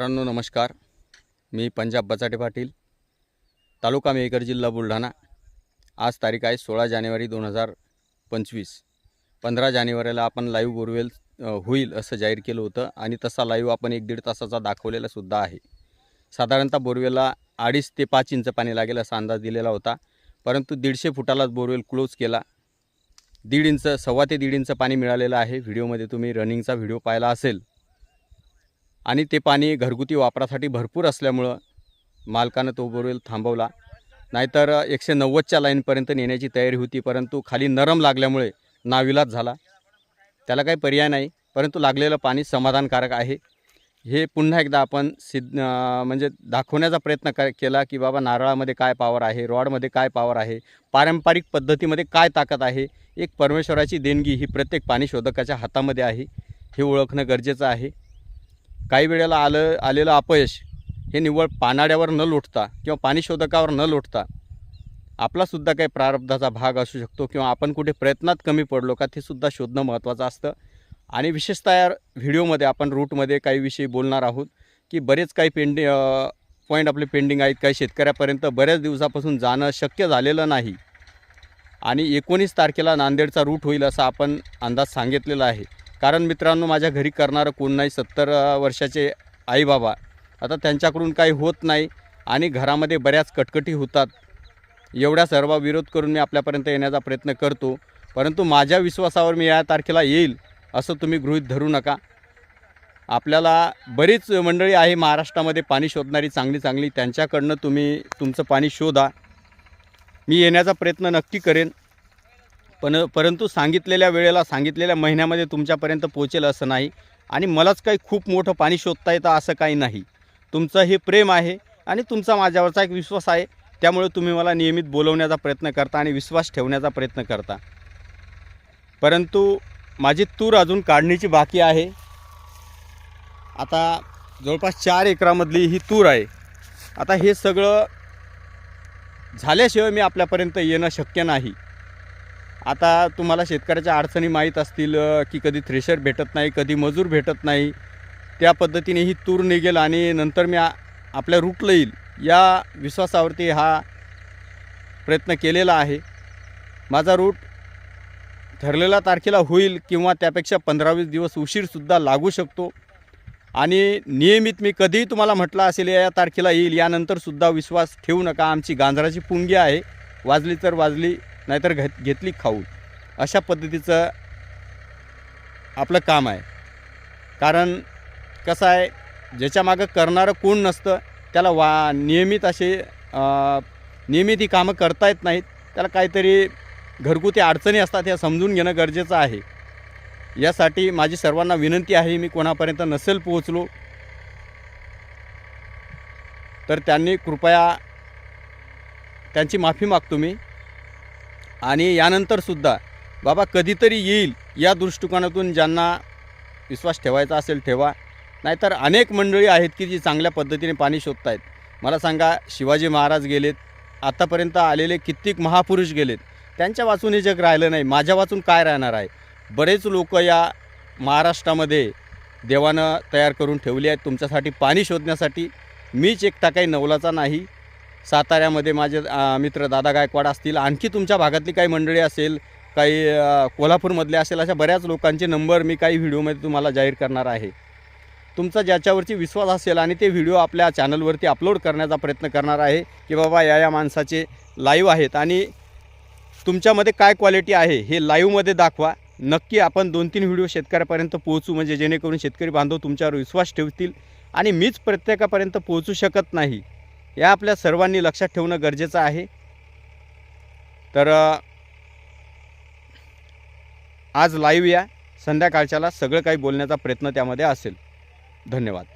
मित्रांनो नमस्कार. मी पंजाब बचाटे पाटील तालुका मेहकर जिल्हा बुलढाणा. आज तारीख आहे सोळा जानेवारी दोन हजार पंचवीस. पंधरा जानेवारीला आपण लाईव्ह बोरवेल होईल असं जाहीर केलं होतं आणि तसा लाईव्ह आपण एक दीड तासाचा दाखवलेला सुद्धा आहे. साधारणतः बोरवेलला अडीच ते पाच इंच पाणी लागेल असा अंदाज दिलेला होता. परंतु दीडशे फुटालाच बोरवेल क्लोज केला. दीड इंच सव्वा ते दीड इंच पाणी मिळालेलं आहे. व्हिडिओमध्ये तुम्ही रनिंगचा व्हिडिओ पाहिला असेल. आणि ते पाणी घरगुती वापरासाठी भरपूर असल्यामुळं मालकानं तो बोरवेल थांबवला. नाहीतर एकशे नव्वदच्या लाईनपर्यंत नेण्याची तयारी होती परंतु खाली नरम लागल्यामुळे नाविलाज झाला. त्याला काही पर्याय नाही परंतु लागलेलं पाणी समाधानकारक आहे. हे पुन्हा एकदा आपण सिद्ध म्हणजे दाखवण्याचा प्रयत्न क केला की बाबा नारळामध्ये काय पावर आहे रॉडमध्ये काय पावर आहे पारंपरिक पद्धतीमध्ये काय ताकद आहे एक परमेश्वराची देणगी ही प्रत्येक पाणी शोधकाच्या हातामध्ये आहे हे ओळखणं गरजेचं आहे. काही वेळेला आलं आलेलं अपयश हे निव्वळ पानाड्यावर न लोटता किंवा पाणी शोधकावर न लोटता आपलासुद्धा काही प्रारब्धाचा भाग असू शकतो किंवा आपण कुठे प्रयत्नात कमी पडलो का ते सुद्धा शोधणं महत्त्वाचं असतं. आणि विशेषतः या व्हिडिओमध्ये आपण रूटमध्ये काही विषयी बोलणार आहोत की बरेच काही पेंडिंग पॉईंट आपले पेंडिंग आहेत. काही शेतकऱ्यापर्यंत बऱ्याच दिवसापासून जाणं शक्य झालेलं नाही. आणि एकोणीस तारखेला नांदेडचा रूट होईल असा आपण अंदाज सांगितलेला आहे. कारण मित्रांनो माझ्या घरी करणारं कोण नाही सत्तर वर्षाचे आईबाबा. आता त्यांच्याकडून काही होत नाही आणि घरामध्ये बऱ्याच कटकटी होतात. एवढ्या सर्व विरोध करून मी आपल्यापर्यंत येण्याचा प्रयत्न करतो. परंतु माझ्या विश्वासावर मी या तारखेला येईल असं तुम्ही गृहीत धरू नका. आपल्याला बरीच मंडळी आहे महाराष्ट्रामध्ये पाणी शोधणारी चांगली चांगली. त्यांच्याकडनं तुम्ही तुमचं पाणी शोधा. मी येण्याचा प्रयत्न नक्की करेन. पण परंतु सांगितलेल्या वेळेला सांगितलेल्या महिन्यामध्ये तुमच्यापर्यंत पोचेल असं नाही. आणि मलाच काही खूप मोठं पाणी शोधता येतं असं काही नाही. तुमचं हे प्रेम आहे आणि तुमचा माझ्यावरचा एक विश्वास आहे. त्यामुळे तुम्ही मला नियमित बोलवण्याचा प्रयत्न करता आणि विश्वास ठेवण्याचा प्रयत्न करता. परंतु माझी तूर अजून काढणीची बाकी आहे. आता जवळपास चार एकरामधली ही तूर आहे. आता हे सगळं झाल्याशिवाय मी आपल्यापर्यंत येणं शक्य नाही. आता तुम्हाला शेतकऱ्याच्या अडचणी माहीत असतील की कधी थ्रेशर भेटत नाही कधी मजूर भेटत नाही त्या पद्धतीने ही तूर निघेल आणि नंतर मी आपल्या रूटला येईल या विश्वासावरती हा प्रयत्न केलेला आहे. माझा रूट ठरलेल्या तारखेला होईल किंवा त्यापेक्षा पंधरा वीस दिवस उशीरसुद्धा लागू शकतो. आणि नियमित मी कधीही तुम्हाला म्हटलं असेल या तारखेला येईल यानंतरसुद्धा विश्वास ठेवू नका. आमची गांजराची पुंगी आहे. वाजली तर वाजली नाहीतर घेत घेतली खाऊ अशा पद्धतीचं आपलं काम आहे. कारण कसं आहे ज्याच्या मागं करणारं कोण नसतं त्याला वा नियमित असे नियमित ही कामं करता येत नाहीत. त्याला काहीतरी घरगुती अडचणी असतात ह्या समजून घेणं गरजेचं आहे. यासाठी माझी सर्वांना विनंती आहे मी कोणापर्यंत नसेल पोहोचलो तर त्यांनी कृपया त्यांची माफी मागतो मी. आणि यानंतरसुद्धा बाबा कधीतरी येईल या दृष्टिकोनातून ज्यांना विश्वास ठेवायचा असेल ठेवा. नाहीतर अनेक मंडळी आहेत की जी चांगल्या पद्धतीने पाणी शोधत आहेत मला सांगा शिवाजी महाराज गेलेत आत्तापर्यंत आलेले कित्येक महापुरुष गेलेत. त्यांच्या वाचून हे जग राहिलं नाही. माझ्या वाचून काय राहणार आहे? बरेच लोक या महाराष्ट्रामध्ये देवानं तयार करून ठेवली आहेत. तुमच्यासाठी पाणी शोधण्यासाठी मीच एकटा काही नवलाचा नाही. साताऱ्यामध्ये माझे मित्र दादा गायकवाड असतील आणखी तुमच्या भागातली काही मंडळी असेल काही कोल्हापूरमधले असेल अशा बऱ्याच लोकांचे नंबर मी काही व्हिडिओमध्ये तुम्हाला जाहीर करणार आहे. तुमचा ज्याच्यावरती विश्वास असेल आणि ते व्हिडिओ आपल्या चॅनलवरती अपलोड करण्याचा प्रयत्न करणार आहे की बाबा या या माणसाचे लाईव्ह आहेत आणि तुमच्यामध्ये काय क्वालिटी आहे हे लाईव्हमध्ये दाखवा. नक्की आपण दोन तीन व्हिडिओ शेतकऱ्यापर्यंत पोहोचू म्हणजे जेणेकरून शेतकरी बांधव तुमच्यावर विश्वास ठेवतील आणि मीच प्रत्येकापर्यंत पोहोचू शकत नाही. या आपल्या सर्वांनी लक्षात ठेवणं गरजेचं आहे. तर आज लाईव्ह या. संध्याकाळच्याला सगळं काही बोलण्याचा प्रयत्न त्यामध्ये असेल. धन्यवाद.